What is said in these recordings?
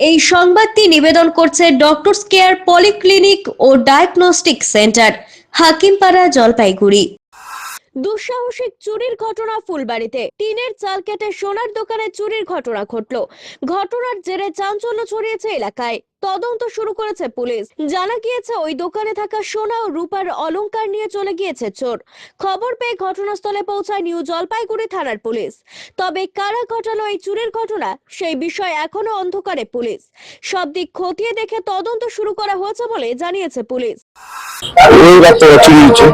এই সংবাদটি নিবেদন করছে ডক্টরস কেয়ার পলিক্লিনিক ও ডায়াগনস্টিক সেন্টার হাকিমপাড়া, জলপাইগুড়ি। দুঃসাহসিক চুরির ঘটনা ফুলবাড়িতে। টিনের চাল কেটে সোনার দোকানে চুরির ঘটনা ঘটল। ঘটনার জেরে চাঞ্চল্য ছড়িয়েছে এলাকায়। তদন্ত শুরু করেছে পুলিশ। জানা গিয়েছে, ওই দোকানে থাকা সোনা ও রূপার অলংকার নিয়ে চলে গিয়েছে চোর। খবর পেয়ে ঘটনাস্থলে পৌঁছায় নিউ জলপাইগুড়ি থানার পুলিশ। তবে কারা ঘটালো এই চুরের ঘটনা, সেই বিষয়ে এখনও অন্ধকারে পুলিশ। সব দিক খতিয়ে দেখে তদন্ত শুরু করা হয়েছে বলে জানিয়েছে পুলিশ। ওই রাস্তাটা চুরি হচ্ছে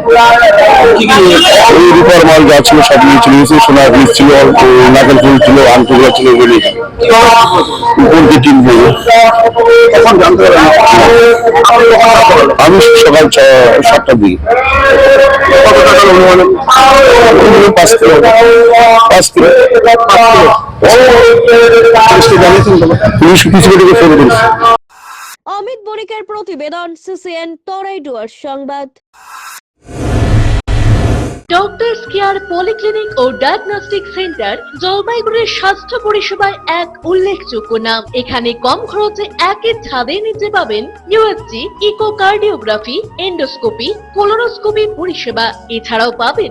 ওই রূপার মাল যা ছিল সব নিয়ে চলে গেছে সোনার পিস ছিল ও নাকেল ফুল ছিল আংটিগুলো ছিল দিয়ে পারলেন আমি সকাল সাতটার দিকে ওগুলো পাঁচ কিলো। পাঁচ কিলো। পুলিশ কিছু করেছে অমিত বণিকের প্রতিবেদন, সিসিএন তরাইডুয়ার সংবাদ। ডক্টরস কেয়ার পলিক্লিনিক ও ডায়াগনস্টিক সেন্টার জলপাইগুড়ির স্বাস্থ্য পরিষেবায় এক উল্লেখযোগ্য নাম। এখানে কম খরচে একই ছাদে নিতে পাবেন ইউএসজি ইকোকার্ডিওগ্রাফি এন্ডোস্কোপি কোলোনোস্কোপি পরিষেবা। এছাড়াও পাবেন